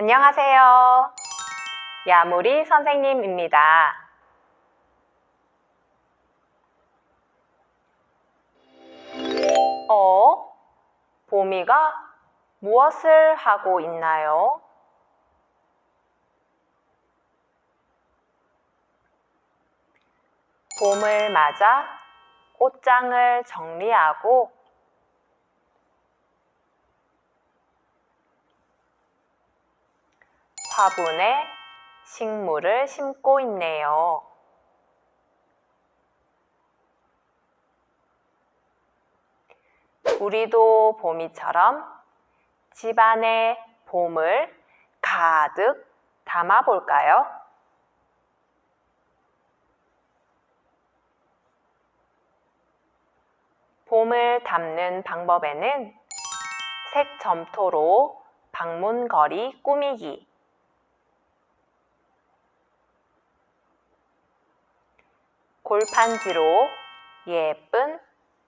안녕하세요. 야무리 선생님입니다. 어? 봄이가 무엇을 하고 있나요? 봄을 맞아 옷장을 정리하고 화분에 식물을 심고 있네요. 우리도 봄이처럼 집안에 봄을 가득 담아 볼까요? 봄을 담는 방법에는 색 점토로 방문거리 꾸미기, 골판지로 예쁜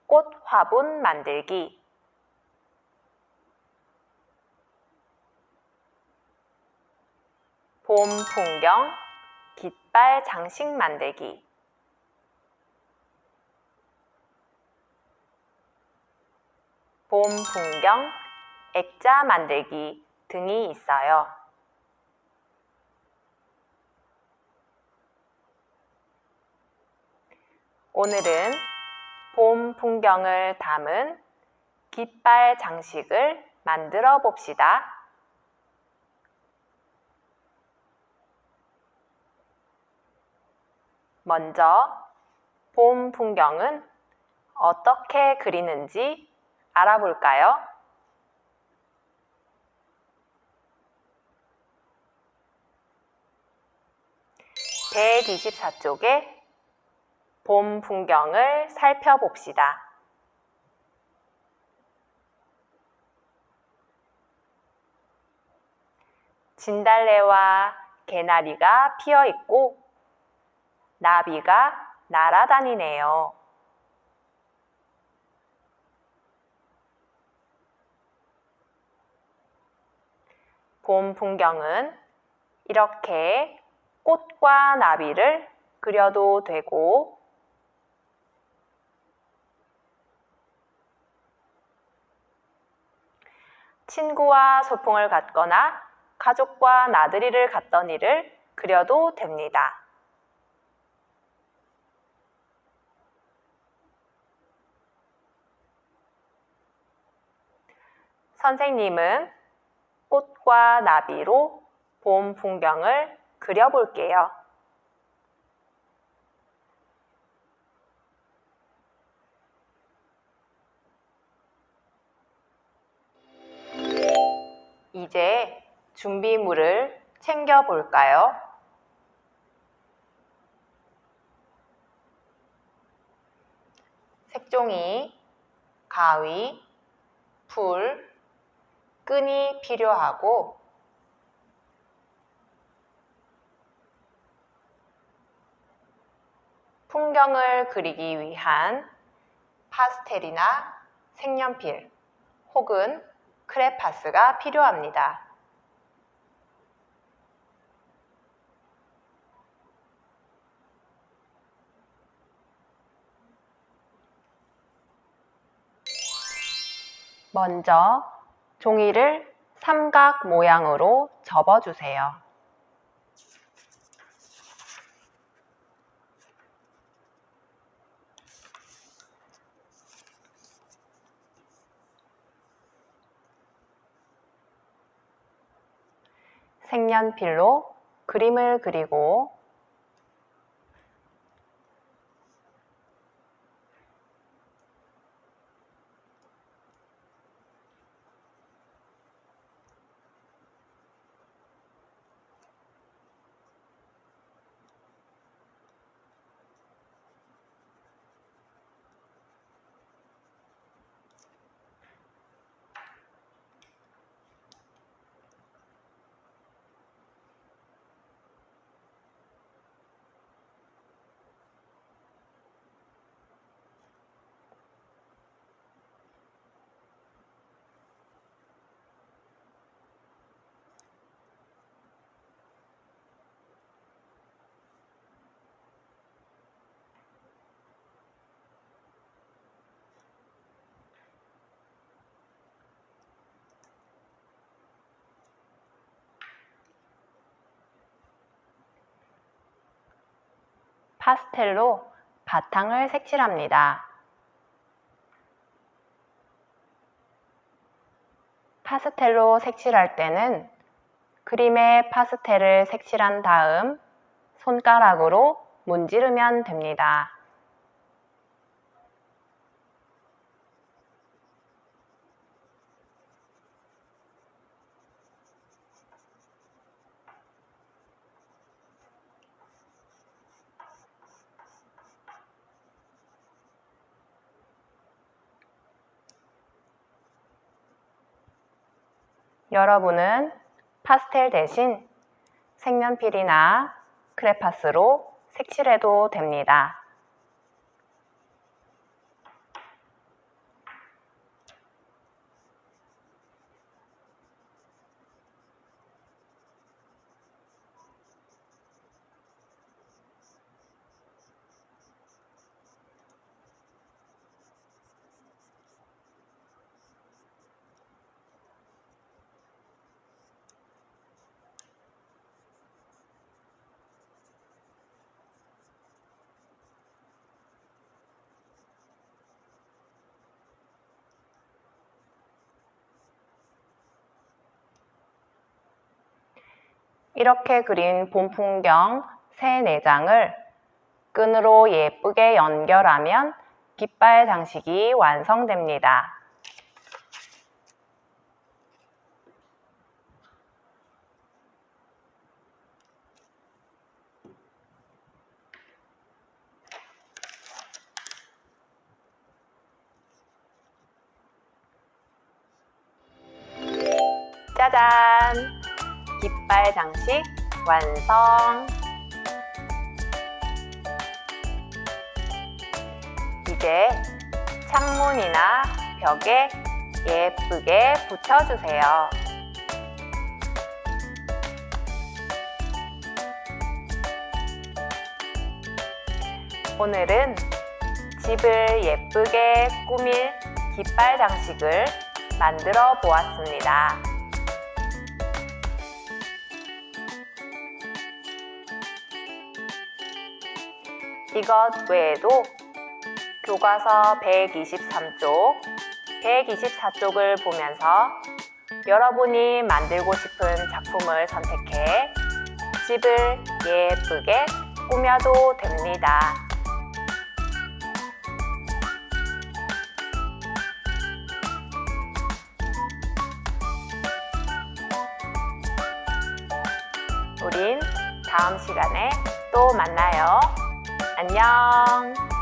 꽃 화분 만들기, 봄 풍경 깃발 장식 만들기, 봄 풍경 액자 만들기 등이 있어요. 오늘은 봄 풍경을 담은 깃발 장식을 만들어 봅시다. 먼저 봄 풍경은 어떻게 그리는지 알아볼까요? (124쪽에) 봄 풍경을 살펴봅시다. 진달래와 개나리가 피어 있고 나비가 날아다니네요. 봄 풍경은 이렇게 꽃과 나비를 그려도 되고 친구와 소풍을 갔거나 가족과 나들이를 갔던 일을 그려도 됩니다. 선생님은 꽃과 나비로 봄 풍경을 그려볼게요. 이제 준비물을 챙겨 볼까요? 색종이, 가위, 풀, 끈이 필요하고 풍경을 그리기 위한 파스텔이나 색연필 혹은 크레파스가 필요합니다. 먼저 종이를 삼각 모양으로 접어주세요. 색연필로 그림을 그리고 파스텔로 바탕을 색칠합니다. 파스텔로 색칠할 때는 그림에 파스텔을 색칠한 다음 손가락으로 문지르면 됩니다. 여러분은 파스텔 대신 색연필이나 크레파스로 색칠해도 됩니다. 이렇게 그린 봄 풍경 세 네장을 끈으로 예쁘게 연결하면 깃발 장식이 완성됩니다. 짜잔! 깃발 장식 완성! 이제 창문이나 벽에 예쁘게 붙여주세요. 오늘은 집을 예쁘게 꾸밀 깃발 장식을 만들어 보았습니다. 이것 외에도 교과서 123쪽, 124쪽을 보면서 여러분이 만들고 싶은 작품을 선택해 집을 예쁘게 꾸며도 됩니다. 우린 다음 시간에 또 만나요. 안녕.